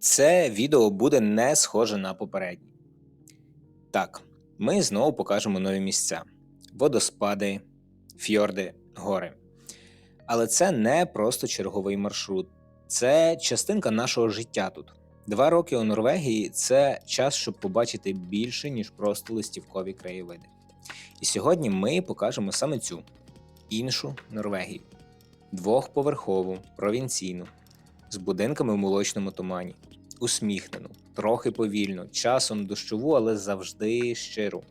Це відео буде не схоже на попереднє. Так, ми знову покажемо нові місця: водоспади, фьорди, гори. Але це не просто черговий маршрут, це частинка нашого життя тут. Два роки у Норвегії це час, щоб побачити більше, ніж просто листівкові краєвиди. І сьогодні ми покажемо саме цю іншу Норвегію двохповерхову, провінційну, з будинками в молочному тумані, усміхнену, трохи повільну, часом дощову, але завжди щиру,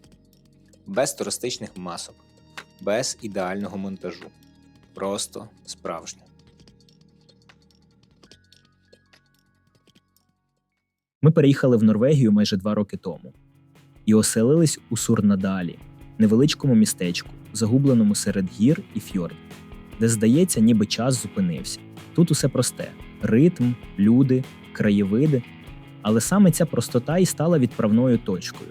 без туристичних масок, без ідеального монтажу. Просто справжню. Ми переїхали в Норвегію майже два роки тому і оселились у Сурнадалі, невеличкому містечку, загубленому серед гір і фьордів, де, здається, ніби час зупинився. Тут усе просте: ритм, люди, краєвиди. Але саме ця простота і стала відправною точкою.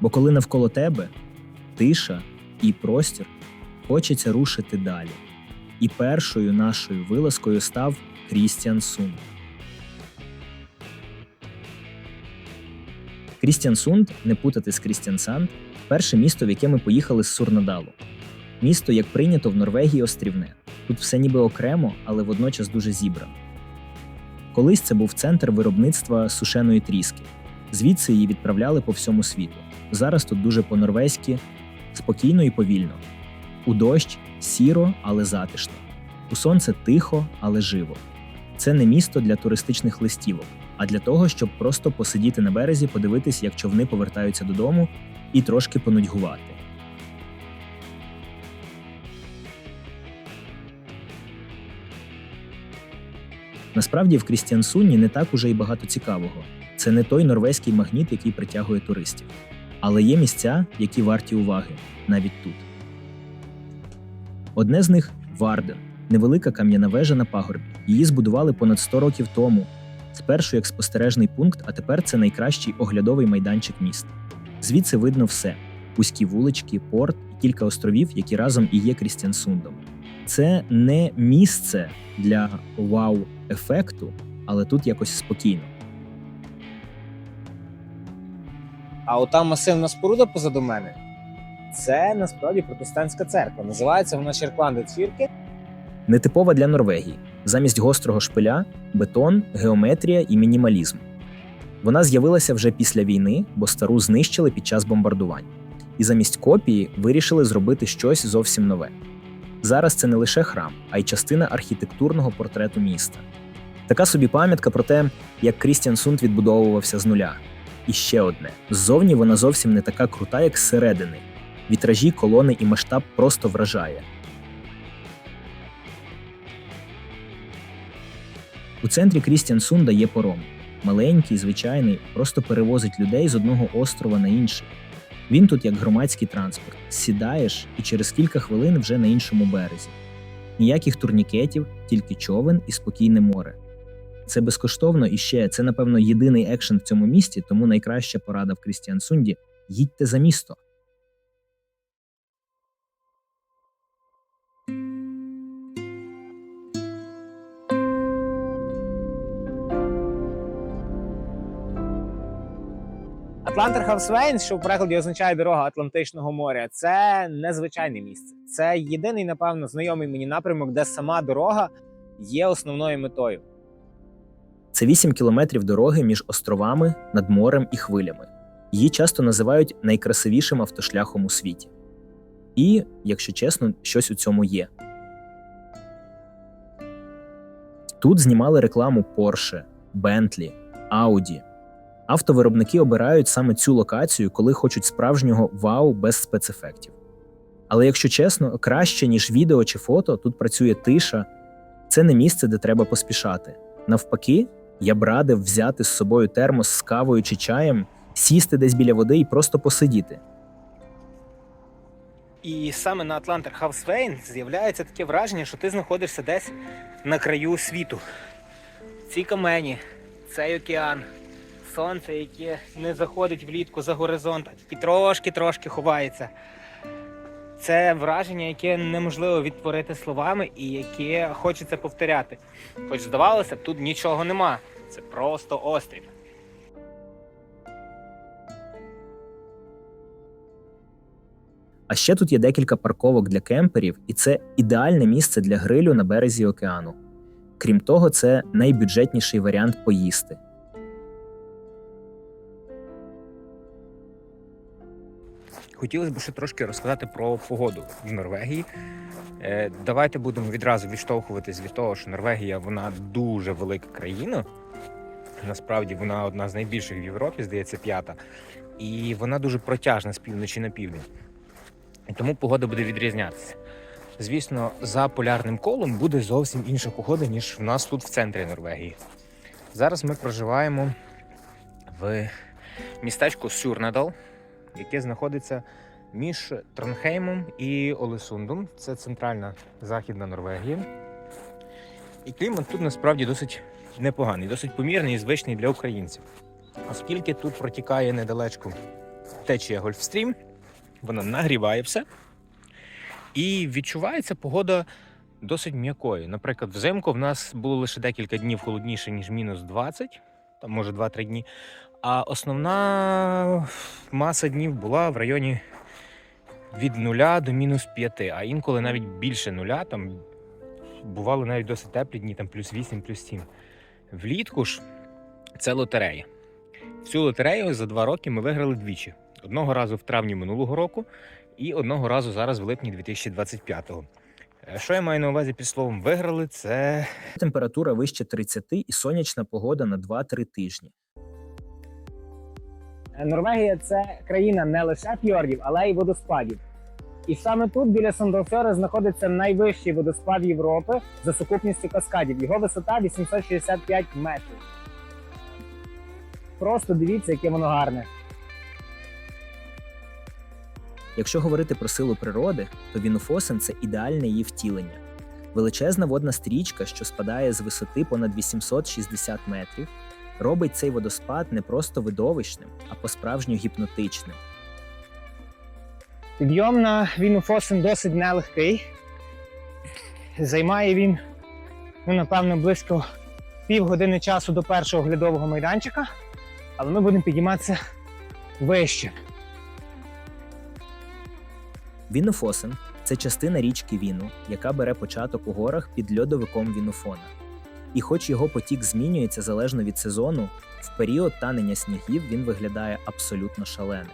Бо коли навколо тебе тиша і простір, хочеться рушити далі. І першою нашою вилазкою став Крістіан Сунд. Крістіансунд, не путати з Крістіансанд, перше місто, в яке ми поїхали з Сурнадалу. Місто, як прийнято в Норвегії, острівне. Тут все ніби окремо, але водночас дуже зібрано. Колись це був центр виробництва сушеної тріски. Звідси її відправляли по всьому світу. Зараз тут дуже по-норвезьки, спокійно і повільно. У дощ сіро, але затишно. У сонце тихо, але живо. Це не місто для туристичних листівок, а для того, щоб просто посидіти на березі, подивитись, як човни повертаються додому, і трошки понудьгувати. Насправді в Крістіансуні не так уже й багато цікавого. Це не той норвезький магніт, який притягує туристів. Але є місця, які варті уваги навіть тут. Одне з них Варден, невелика кам'яна вежа на пагорбі. Її збудували понад 100 років тому. Спершу як спостережний пункт, а тепер це найкращий оглядовий майданчик міста. Звідси видно все: вузькі вулички, порт і кілька островів, які разом і є Крістіансундом. Це не місце для вау-ефекту, але тут якось спокійно. А ота масивна споруда позаду мене це насправді протестантська церква. Називається вона Черкланди Цвірки. Нетипова для Норвегії. Замість гострого шпиля бетон, геометрія і мінімалізм. Вона з'явилася вже після війни, бо стару знищили під час бомбардувань. І замість копії вирішили зробити щось зовсім нове. Зараз це не лише храм, а й частина архітектурного портрету міста. Така собі пам'ятка про те, як Крістіан Сунд відбудовувався з нуля. І ще одне: ззовні вона зовсім не така крута, як зсередини. Вітражі, колони і масштаб просто вражає. У центрі Крістіансунда є пором. Маленький, звичайний, просто перевозить людей з одного острова на інший. Він тут як громадський транспорт. Сідаєш і через кілька хвилин вже на іншому березі. Ніяких турнікетів, тільки човен і спокійне море. Це безкоштовно і ще це, напевно, єдиний екшен в цьому місті, тому найкраща порада в Крістіансунді їдьте за місто. Атлантерхавсвейн, що в перекладі означає дорога Атлантичного моря, це незвичайне місце. Це єдиний, напевно, знайомий мені напрямок, де сама дорога є основною метою. Це 8 кілометрів дороги між островами, над морем і хвилями. Її часто називають найкрасивішим автошляхом у світі. І, якщо чесно, щось у цьому є. Тут знімали рекламу Porsche, Bentley, Audi. Автовиробники обирають саме цю локацію, коли хочуть справжнього вау без спецефектів. Але якщо чесно, краще, ніж відео чи фото, тут працює тиша. Це не місце, де треба поспішати. Навпаки, я б радив взяти з собою термос з кавою чи чаєм, сісти десь біля води і просто посидіти. І саме на Атлантерхавсвейн з'являється таке враження, що ти знаходишся десь на краю світу. Ці камені, цей океан, сонце, яке не заходить влітку за горизонт, а тільки трошки-трошки ховається. Це враження, яке неможливо відтворити словами і яке хочеться повторяти. Хоч здавалося б, тут нічого нема. Це просто острів. А ще тут є декілька парковок для кемперів, і це ідеальне місце для грилю на березі океану. Крім того, це найбюджетніший варіант поїсти. Хотілося б ще трошки розказати про погоду в Норвегії. Е, Давайте будемо відразу відштовхуватись від того, що Норвегія вона дуже велика країна. Насправді вона одна з найбільших в Європі, здається, п'ята. І вона дуже протяжна з півночі на південь. Тому погода буде відрізнятися. Звісно, за полярним колом буде зовсім інша погода, ніж в нас тут в центрі Норвегії. Зараз ми проживаємо в містечку Сюрнадал, яке знаходиться між Тронхеймом і Олесундом. Це центральна західна Норвегія. І клімат тут насправді досить непоганий, досить помірний і звичний для українців. Оскільки тут протікає недалечко течія Гольфстрім, вона нагріває все. І відчувається погода досить м'якою. Наприклад, взимку в нас було лише декілька днів холодніше, ніж мінус 20, там може 2-3 дні. А основна маса днів була в районі від 0 до мінус 5, а інколи навіть більше нуля. Там бували навіть досить теплі дні, там плюс 8, плюс 7. Влітку ж це лотерея. Цю лотерею за два роки ми виграли двічі: одного разу в травні минулого року, і одного разу зараз в липні 2025-го. Е, Що я маю на увазі під словом виграли? Це Температура вище 30 і сонячна погода на 2-3 тижні. Норвегія це країна не лише фьордів, але й водоспадів. І саме тут, біля Сандофьори, знаходиться найвищий водоспад Європи за сукупністю каскадів. Його висота 865 метрів. Просто дивіться, яке воно гарне. Якщо говорити про силу природи, то Вінофосен це ідеальне її втілення. Величезна водна стрічка, що спадає з висоти понад 860 метрів, робить цей водоспад не просто видовищним, а по-справжньо гіпнотичним. Підйом на Вінуфосен досить нелегкий. Займає він, ну, напевно, близько півгодини часу до першого оглядового майданчика, але ми будемо підійматися вище. Вінофосен це частина річки Віну, яка бере початок у горах під льодовиком Вінофона. І хоч його потік змінюється залежно від сезону, в період танення снігів він виглядає абсолютно шаленим.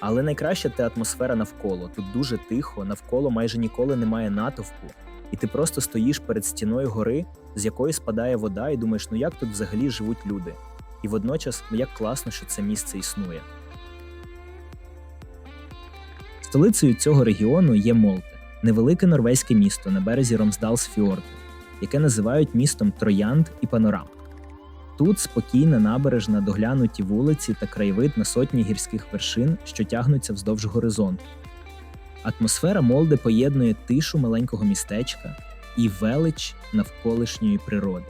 Але найкраща те атмосфера навколо. Тут дуже тихо, навколо майже ніколи немає натовпу, і ти просто стоїш перед стіною гори, з якої спадає вода, і думаєш, ну як тут взагалі живуть люди. І водночас, ну як класно, що це місце існує. Столицею цього регіону є Молте, невелике норвезьке місто на березі Ромсдалсфьорду, яке називають містом Троянд і Панорам. Тут спокійна набережна, доглянуті вулиці та краєвид на сотні гірських вершин, що тягнуться вздовж горизонту. Атмосфера Молде поєднує тишу маленького містечка і велич навколишньої природи.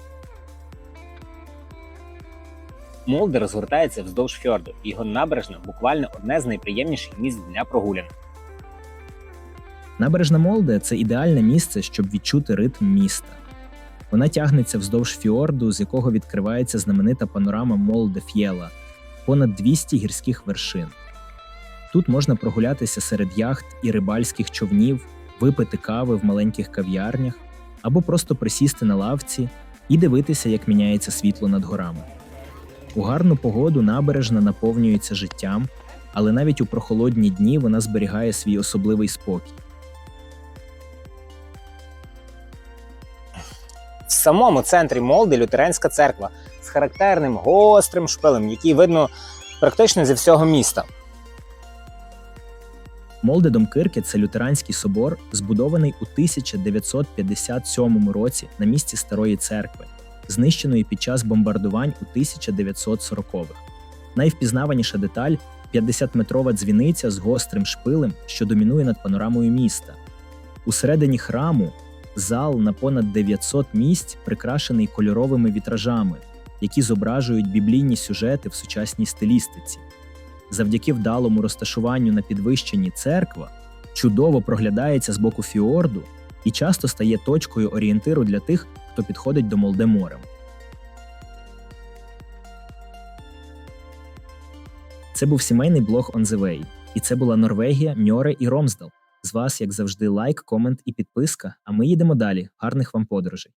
Молде розгортається вздовж фьорду, і його набережна буквально одне з найприємніших місць для прогулянок. Набережна Молде це ідеальне місце, щоб відчути ритм міста. Вона тягнеться вздовж фіорду, з якого відкривається знаменита панорама Молде Ф'єла, понад 200 гірських вершин. Тут можна прогулятися серед яхт і рибальських човнів, випити кави в маленьких кав'ярнях або просто присісти на лавці і дивитися, як міняється світло над горами. У гарну погоду набережна наповнюється життям, але навіть у прохолодні дні вона зберігає свій особливий спокій. Самому центрі Молди лютеранська церква з характерним гострим шпилем, який видно практично зі всього міста. Молде Домкирке це лютеранський собор, збудований у 1957 році на місці старої церкви, знищеної під час бомбардувань у 1940-х. Найвпізнаваніша деталь 50-метрова дзвіниця з гострим шпилем, що домінує над панорамою міста. Усередині храму зал на понад 900 місць, прикрашений кольоровими вітражами, які зображують біблійні сюжети в сучасній стилістиці. Завдяки вдалому розташуванню на підвищенні церква чудово проглядається з боку фіорду і часто стає точкою орієнтиру для тих, хто підходить до Молдемора. Це був сімейний блог On The Way. І це була Норвегія, Мьоре і Ромсдал. З вас, як завжди, лайк, комент і підписка. А ми їдемо далі. Гарних вам подорожей!